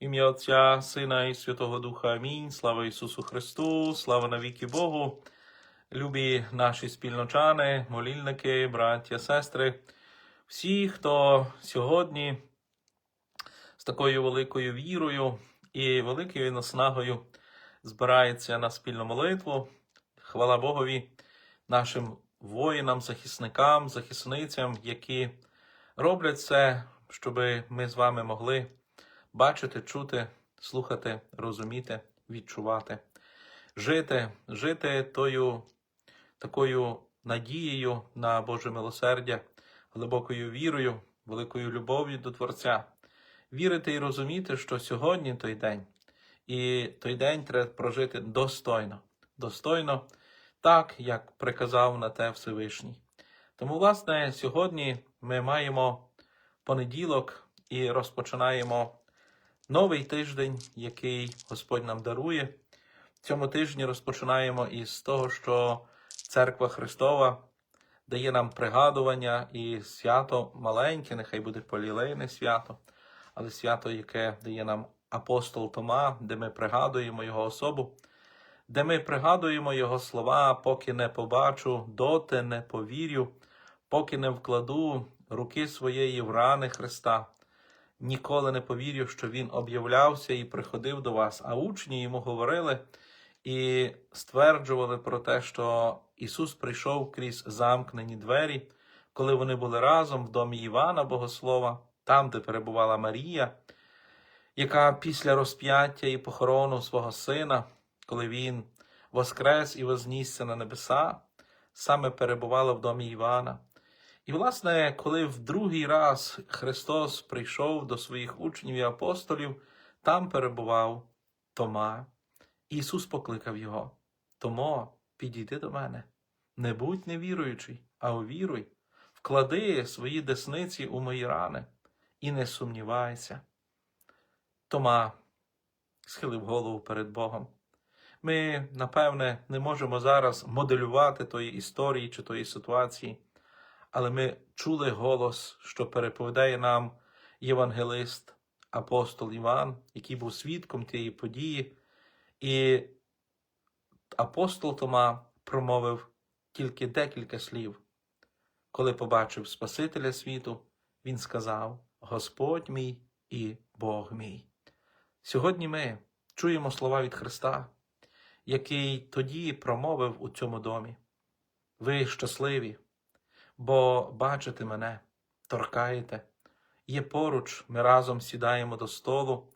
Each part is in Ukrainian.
Ім'я Отця, Сина і Святого Духа. Амінь. Слава Ісусу Христу, слава навіки Богу. Любі наші спільночани, молільники, браття, сестри, всі, хто сьогодні з такою великою вірою і великою наснагою збирається на спільну молитву. Хвала Богові, нашим воїнам, захисникам, захисницям, які роблять це, щоб ми з вами могли бачити, чути, слухати, розуміти, відчувати, жити, жити тою такою надією на Боже милосердя, глибокою вірою, великою любов'ю до Творця. Вірити і розуміти, що сьогодні той день, і той день треба прожити достойно, достойно, так, як приказав на те Всевишній. Тому, власне, сьогодні ми маємо понеділок і розпочинаємо новий тиждень, який Господь нам дарує. В цьому тижні розпочинаємо із того, що Церква Христова дає нам пригадування і свято маленьке, нехай буде полілейне свято, але свято, яке дає нам апостол Тома, де ми пригадуємо його особу, де ми пригадуємо його слова, поки не побачу, доти не повірю, поки не вкладу руки своєї в рани Христа. Ніколи не повірю, що Він об'являвся і приходив до вас. А учні йому говорили і стверджували про те, що Ісус прийшов крізь замкнені двері, коли вони були разом в домі Івана Богослова, там, де перебувала Марія, яка після розп'яття і похорону свого сина, коли він воскрес і вознісся на небеса, саме перебувала в домі Івана. І, власне, коли в другий раз Христос прийшов до своїх учнів і апостолів, там перебував Тома. Ісус покликав його. Томо, підійди до мене. Не будь невіруючий, а увіруй. Вклади свої десниці у мої рани і не сумнівайся. Тома схилив голову перед Богом. Ми, напевне, не можемо зараз моделювати тої історії чи тої ситуації, але ми чули голос, що переповідає нам євангелист, апостол Іван, який був свідком тієї події. І апостол Тома промовив тільки декілька слів. Коли побачив Спасителя світу, він сказав: Господь мій і Бог мій. Сьогодні ми чуємо слова від Христа, який тоді промовив у цьому домі. Ви щасливі, бо бачите мене, торкаєте. Є поруч, ми разом сідаємо до столу,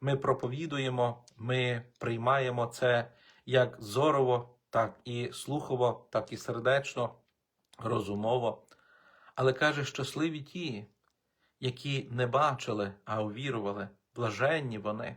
ми проповідуємо, ми приймаємо це як зорово, так і слухово, так і сердечно, розумово. Але каже, щасливі ті, які не бачили, а увірували, блаженні вони.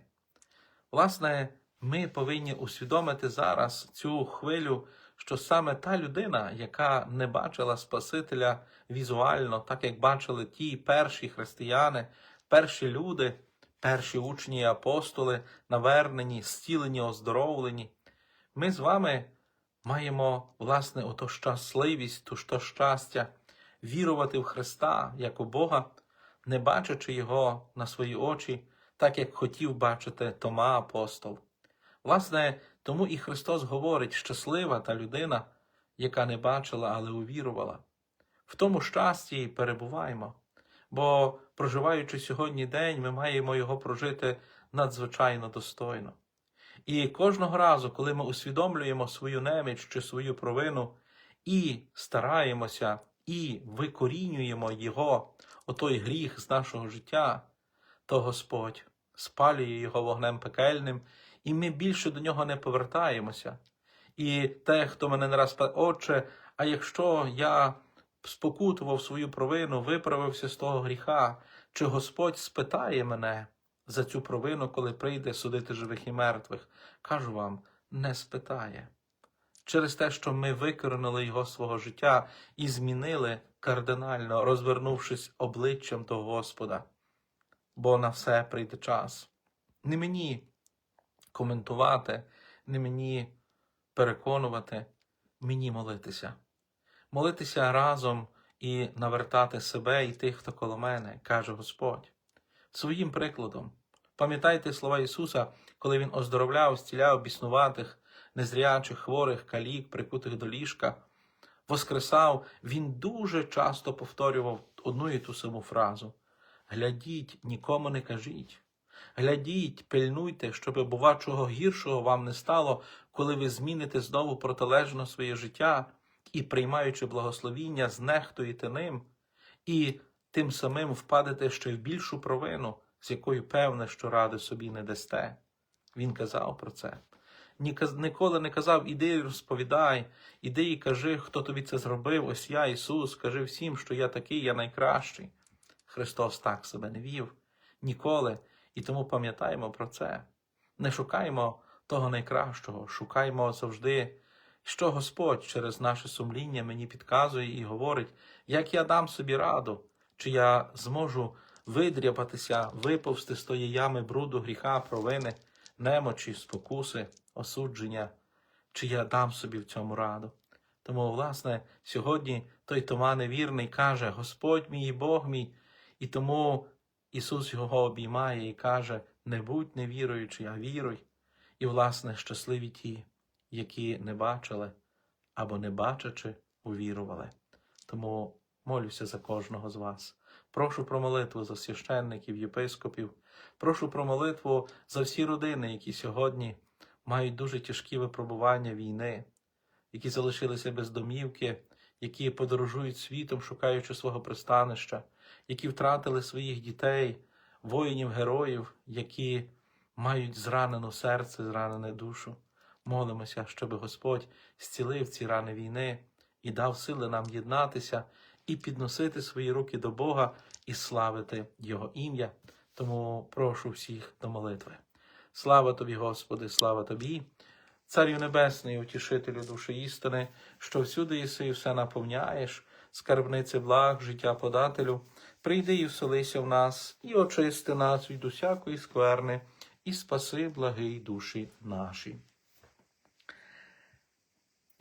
Власне, ми повинні усвідомити зараз цю хвилю, що саме та людина, яка не бачила Спасителя візуально, так як бачили ті перші християни, перші люди, перші учні і апостоли, навернені, зцілені, оздоровлені, ми з вами маємо, власне, ото щасливість, то щастя, вірувати в Христа як у Бога, не бачачи Його на свої очі, так як хотів бачити Тома апостол. Власне, тому і Христос говорить, щаслива та людина, яка не бачила, але увірувала. В тому щасті перебуваємо, бо, проживаючи сьогодні день, ми маємо його прожити надзвичайно достойно. І кожного разу, коли ми усвідомлюємо свою неміч чи свою провину і стараємося, і викорінюємо його, отой гріх з нашого життя, то Господь спалює його вогнем пекельним, і ми більше до нього не повертаємося. І те, хто мене не раз питає, Отче, а якщо я спокутував свою провину, виправився з того гріха, чи Господь спитає мене за цю провину, коли прийде судити живих і мертвих? Кажу вам, не спитає. Через те, що ми викоренили його свого життя і змінили кардинально, розвернувшись обличчям до Господа. Бо на все прийде час. Не мені коментувати, не мені переконувати, мені молитися. Молитися разом і навертати себе і тих, хто коло мене, каже Господь. Своїм прикладом, Пам'ятайте слова Ісуса, коли Він оздоровляв, зціляв біснуватих, незрячих, хворих, калік, прикутих до ліжка, воскресав, Він дуже часто повторював одну і ту саму фразу: Глядіть, нікому не кажіть. Глядіть, пильнуйте, щоби, бува, чого гіршого вам не стало, коли ви зміните знову протилежно своє життя і, приймаючи благословіння, знехтуєте ним, і тим самим впадете ще в більшу провину, з якою певне, що ради собі не дасте. Він казав про це. Ніколи не казав, іди і розповідай, іди і кажи, хто тобі це зробив, ось я, Ісус, кажи всім, що я такий, я найкращий. Христос так себе не вів ніколи, і тому пам'ятаємо про це. Не шукаймо того найкращого, шукаймо завжди, що Господь через наше сумління мені підказує і говорить, як я дам собі раду, чи я зможу видряпатися, виповзти з тої ями бруду, гріха, провини, немочі, спокуси, осудження, чи я дам собі в цьому раду. Тому, власне, сьогодні той Тома невірний каже: Господь мій Бог мій, і тому Ісус його обіймає і каже: Не будь невіруючий, а віруй. І, власне, щасливі ті, які не бачили або не бачачи, увірували. Тому молюся за кожного з вас. Прошу про молитву за священників, єпископів. Прошу про молитву за всі родини, які сьогодні мають дуже тяжкі випробування війни, які залишилися без домівки, які подорожують світом, шукаючи свого пристанища, які втратили своїх дітей, воїнів, героїв, які мають зранену серце, зранене душу. Молимося, щоб Господь зцілив ці рани війни і дав сили нам єднатися і підносити свої руки до Бога і славити Його ім'я. Тому прошу всіх до молитви. Слава тобі, Господи, слава тобі, Царю Небесний, утішителю душі істини, що всюди єси і все наповняєш, скарбнице благ, життя подателю, прийди і вселися в нас, і очисти нас від усякої скверни, і спаси благий душі наші.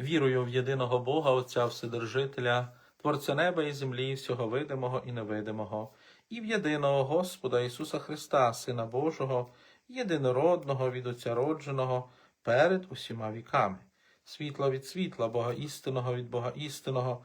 Вірую в єдиного Бога, Отця Вседержителя, Творця неба і землі, всього видимого і невидимого, і в єдиного Господа Ісуса Христа, Сина Божого, єдинородного від Отця родженого, перед усіма віками, світла від світла, Бога істинного від Бога істинного,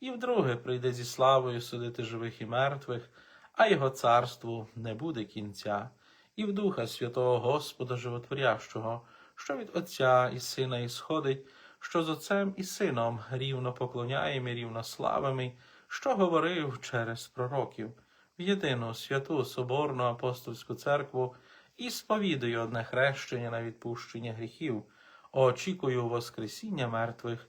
і вдруге прийде зі славою судити живих і мертвих, а його царству не буде кінця, і в Духа Святого Господа Животворящого, що від Отця і Сина ісходить, що з Отцем і Сином рівно поклоняємо і рівно славимо, що говорив через пророків, в єдину святу Соборну апостольську церкву і сповідую одне хрещення на відпущення гріхів, очікую Воскресіння мертвих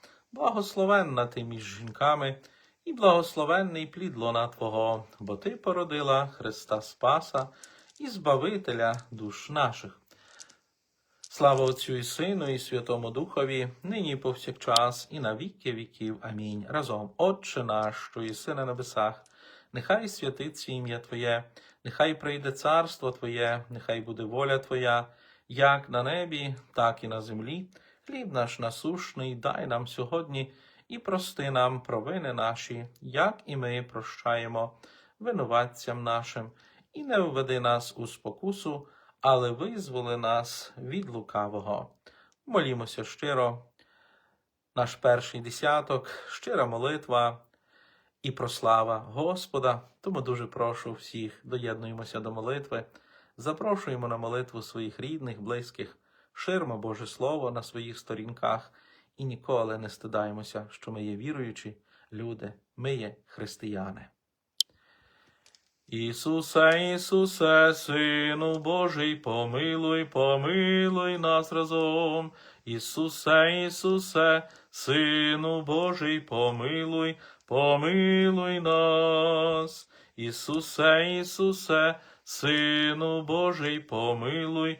благословенна ти між жінками, і благословенний плід лона Твого, бо Ти породила Христа Спаса і Збавителя душ наших. Слава Отцю і Сину, і Святому Духові, нині повсякчас, і на віки віків. Амінь. Разом, Отче наш, що єси на небесах, нехай святиться ім'я Твоє, нехай прийде царство Твоє, нехай буде воля Твоя, як на небі, так і на землі. Хліб наш насушний дай нам сьогодні і прости нам провини наші, як і ми прощаємо винуватцям нашим, і не введи нас у спокусу, але визволи нас від лукавого. Молімося щиро, наш перший десяток, щира молитва і прослава Господа. Тому дуже прошу всіх, доєднуємося до молитви, запрошуємо на молитву своїх рідних, близьких, ширмо Боже Слово на своїх сторінках і ніколи не стидаємося, що ми є віруючі люди, ми є християни. Ісусе, Ісусе, Сину Божий, помилуй, помилуй нас разом. Ісусе, Ісусе, Сину Божий, помилуй, помилуй нас. Ісусе, Ісусе, Сину Божий, помилуй,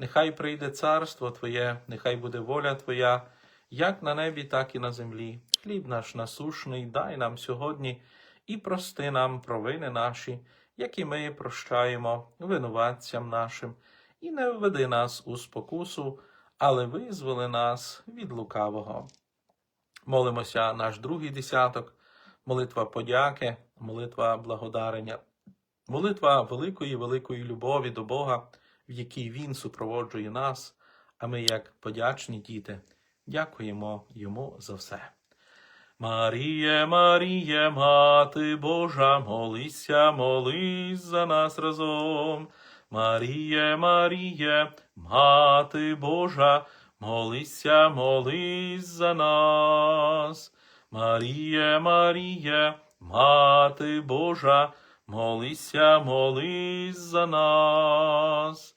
нехай прийде царство Твоє, нехай буде воля Твоя, як на небі, так і на землі. Хліб наш насушний дай нам сьогодні і прости нам провини наші, які ми прощаємо винуватцям нашим, і не введи нас у спокусу, але визволи нас від лукавого. Молимося наш другий десяток, молитва подяки, молитва благодарення, молитва великої, великої любові до Бога, в якій Він супроводжує нас, а ми, як подячні діти, дякуємо Йому за все. Маріє, Маріє, Мати Божа, молися, молись за нас разом. Маріє, Маріє, Мати Божа, молися, молись за нас. Маріє, Маріє, Мати Божа, молися, молись за нас.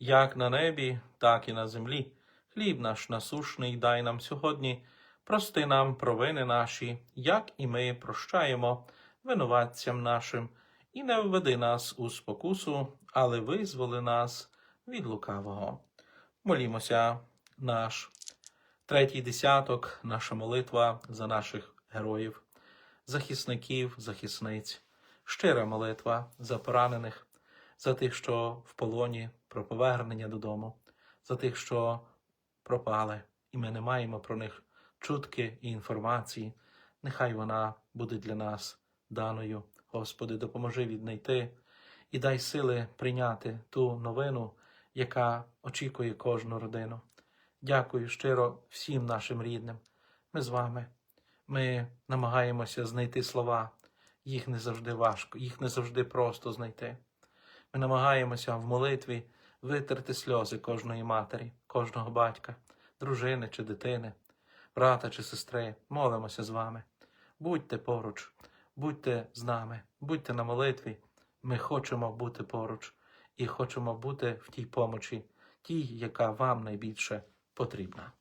як на небі, так і на землі. Хліб наш насушний дай нам сьогодні, Прости нам провини наші, як і ми прощаємо винуватцям нашим, і не введи нас у спокусу, але визволи нас від лукавого. Молімося, наш третій десяток, наша молитва за наших героїв, захисників, захисниць, щира молитва за поранених, за тих, що в полоні, про повернення додому, за тих, що пропали, і ми не маємо про них чутки і інформації. Нехай вона буде для нас даною. Господи, допоможи віднайти і дай сили прийняти ту новину, яка очікує кожну родину. Дякую щиро всім нашим рідним. Ми з вами. Ми намагаємося знайти слова. Їх не завжди важко, їх не завжди просто знайти. Ми намагаємося в молитві витерти сльози кожної матері, кожного батька, дружини чи дитини, брата чи сестри. Молимося з вами. Будьте поруч, будьте з нами, будьте на молитві. Ми хочемо бути поруч і хочемо бути в тій помочі, тій, яка вам найбільше потрібна.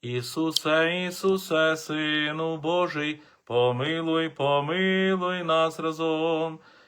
Ісусе, Ісусе, Сину Божий, помилуй, помилуй нас разом.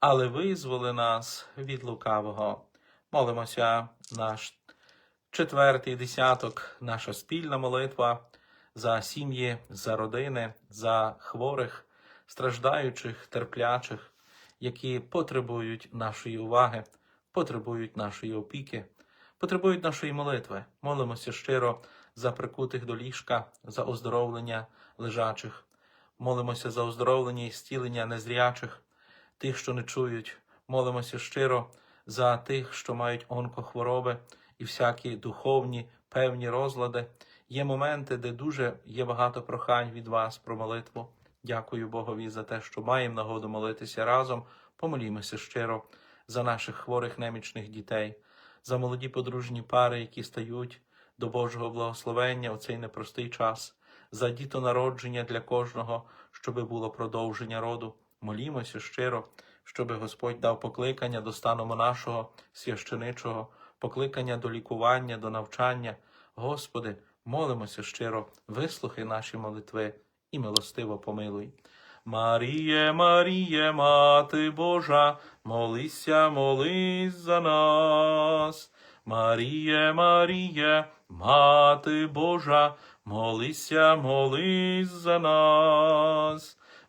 але визволи нас від лукавого. Молимося, наш четвертий десяток, наша спільна молитва за сім'ї, за родини, за хворих, страждаючих, терплячих, які потребують нашої уваги, потребують нашої опіки, потребують нашої молитви. Молимося щиро за прикутих до ліжка, за оздоровлення лежачих. Молимося за оздоровлення і зцілення незрячих, тих, що не чують. Молимося щиро за тих, що мають онкохвороби і всякі духовні певні розлади. Є моменти, де дуже є багато прохань від вас про молитву. Дякую Богові за те, що маємо нагоду молитися разом. Помолімося щиро за наших хворих немічних дітей, за молоді подружні пари, які стають до Божого благословення у цей непростий час, за дітонародження для кожного, щоби було продовження роду. Молімося щиро, щоби Господь дав покликання до стану монашого, священичого, покликання до лікування, до навчання. Господи, молимося щиро, вислухай наші молитви і милостиво помилуй. Маріє, Маріє, Мати Божа, молися, молись за нас. Маріє, Маріє, Мати Божа, молися, молись за нас.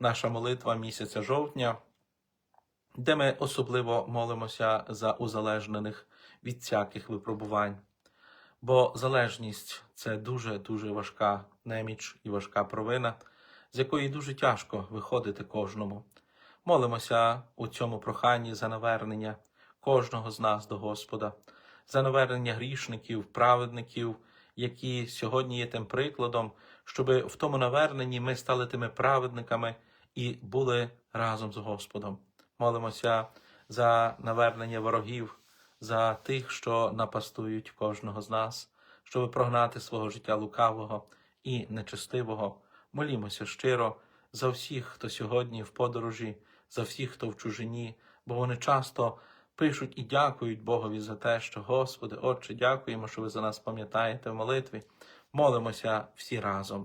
наша молитва місяця жовтня, де ми особливо молимося за узалежнених від всяких випробувань. Бо залежність це дуже-дуже важка неміч і важка провина, з якої дуже тяжко виходити кожному. Молимося у цьому проханні за навернення кожного з нас до Господа, за навернення грішників, праведників, які сьогодні є тим прикладом, щоб в тому наверненні ми стали тими праведниками і були разом з Господом. Молимося за навернення ворогів, за тих, що напастують кожного з нас, щоб прогнати свого життя лукавого і нечестивого. Молімося щиро за всіх, хто сьогодні в подорожі, за всіх, хто в чужині, бо вони часто пишуть і дякують Богові за те, що, Господи, Отче, дякуємо, що ви за нас пам'ятаєте в молитві. Молимося всі разом.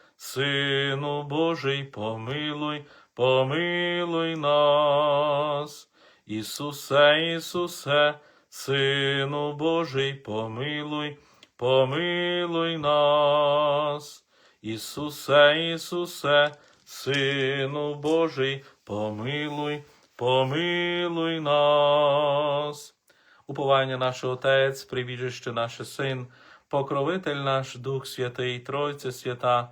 Сину Божий, помилуй, помилуй нас. Ісусе, Ісусе, Сину Божий, помилуй, помилуй нас. Ісусе, Ісусе, Сину Божий, помилуй, помилуй нас. Уповання наше Отець, прибіжище наше Син, покровитель наш Дух Святий, Тройця Свята,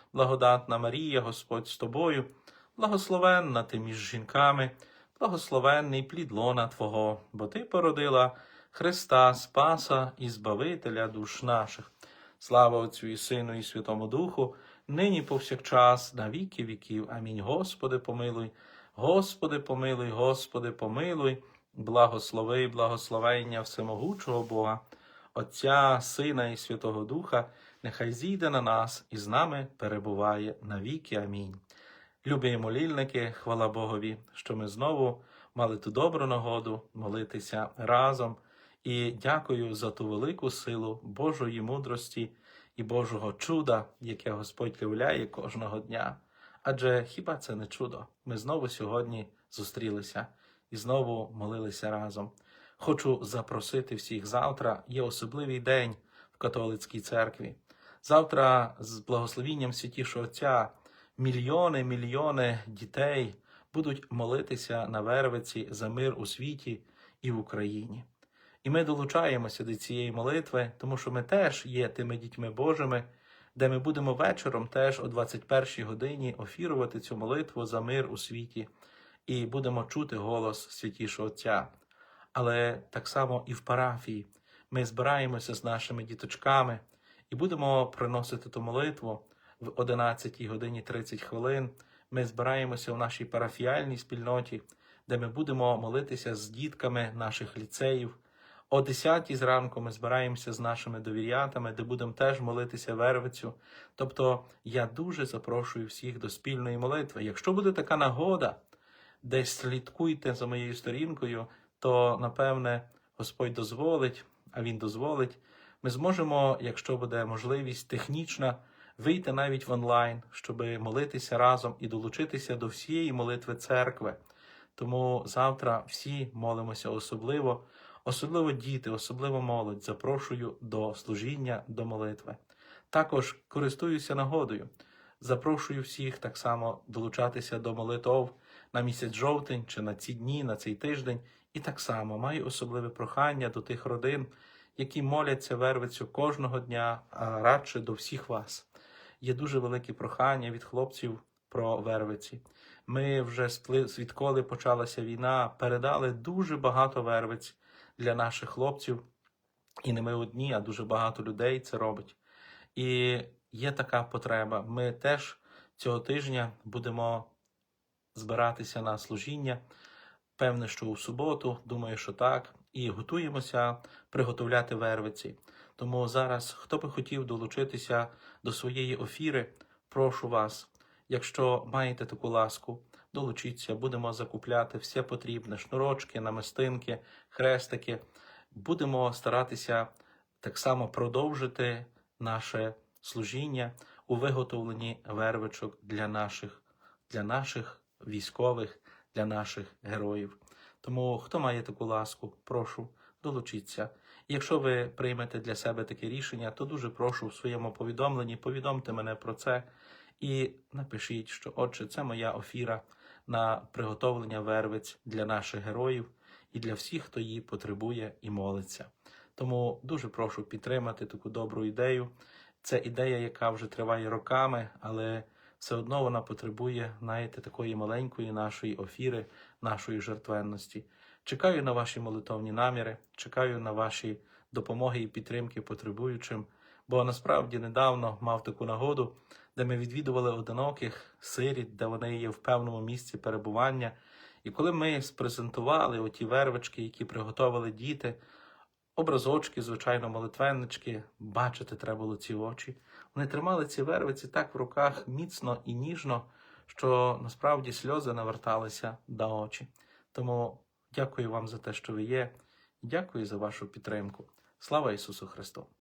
благодатна Марія, Господь з тобою, благословенна ти між жінками, благословенний плід лона Твого, бо Ти породила Христа, Спаса і Збавителя душ наших. Слава Отцю і Сину, і Святому Духу, нині повсякчас, на віки віків. Амінь. Господи, помилуй, Господи, помилуй, Господи, помилуй, благослови, благословення всемогучого Бога, Отця, Сина і Святого Духа, нехай зійде на нас і з нами перебуває навіки. Амінь. Любі молільники, хвала Богові, що ми знову мали ту добру нагоду молитися разом. І дякую за ту велику силу Божої мудрості і Божого чуда, яке Господь являє кожного дня. Адже хіба це не чудо? Ми знову сьогодні зустрілися і знову молилися разом. Хочу запросити всіх завтра. Є особливий день в католицькій церкві. Завтра, з благословінням святішого Отця, мільйони, мільйони дітей будуть молитися на Вервиці за мир у світі і в Україні. І ми долучаємося до цієї молитви, тому що ми теж є тими дітьми Божими, де ми будемо вечором теж о 21 годині офірувати цю молитву за мир у світі і будемо чути голос святішого Отця. Але так само і в парафії ми збираємося з нашими діточками і будемо приносити ту молитву в 11 годині 30 хвилин. Ми збираємося в нашій парафіальній спільноті, де ми будемо молитися з дітками наших ліцеїв. О 10 зранку ми збираємося з нашими довірятами, де будемо теж молитися вервицю. Тобто я дуже запрошую всіх до спільної молитви. Якщо буде така нагода, десь слідкуйте за моєю сторінкою, то напевне Господь дозволить, а Він дозволить. Ми зможемо, якщо буде можливість технічна, вийти навіть в онлайн, щоб молитися разом і долучитися до всієї молитви церкви. Тому завтра всі молимося особливо, особливо діти, особливо молодь. Запрошую до служіння, до молитви. Також користуюся нагодою. Запрошую всіх так само долучатися до молитов на місяць жовтень чи на ці дні, на цей тиждень. І так само маю особливе прохання до тих родин, які моляться вервицю кожного дня, а радше до всіх вас. Є дуже велике прохання від хлопців про вервиці. Ми вже відколи почалася війна, передали дуже багато вервиць для наших хлопців, і не ми одні, а дуже багато людей це робить. І є така потреба. Ми теж цього тижня будемо збиратися на служіння. Певне, що у суботу, думаю, що так, і готуємося приготовляти вервиці. Тому зараз, хто би хотів долучитися до своєї офіри, прошу вас, якщо маєте таку ласку, долучіться, будемо закупляти все потрібне: шнурочки, намистинки, хрестики. Будемо старатися так само продовжити наше служіння у виготовленні вервичок для наших, для наших військових, для наших героїв. Тому, хто має таку ласку, прошу долучіться. Якщо ви приймете для себе таке рішення, то дуже прошу в своєму повідомленні повідомте мене про це і напишіть, що отже, це моя офіра на приготовлення вервиць для наших героїв і для всіх, хто її потребує і молиться. Тому дуже прошу підтримати таку добру ідею. Це ідея, яка вже триває роками, але все одно вона потребує, знаєте, такої маленької нашої офіри, нашої жертвенності. Чекаю на ваші молитовні наміри, чекаю на ваші допомоги і підтримки потребуючим. Бо насправді недавно мав таку нагоду, де ми відвідували одиноких сиріт, де вони є в певному місці перебування. І коли ми спрезентували оті вервички, які приготували діти, образочки, звичайно, молитвеннички, бачити треба було ці очі. Вони тримали ці вервиці так в руках міцно і ніжно, що насправді сльози наверталися до очі. Тому дякую вам за те, що ви є, дякую за вашу підтримку. Слава Ісусу Христу!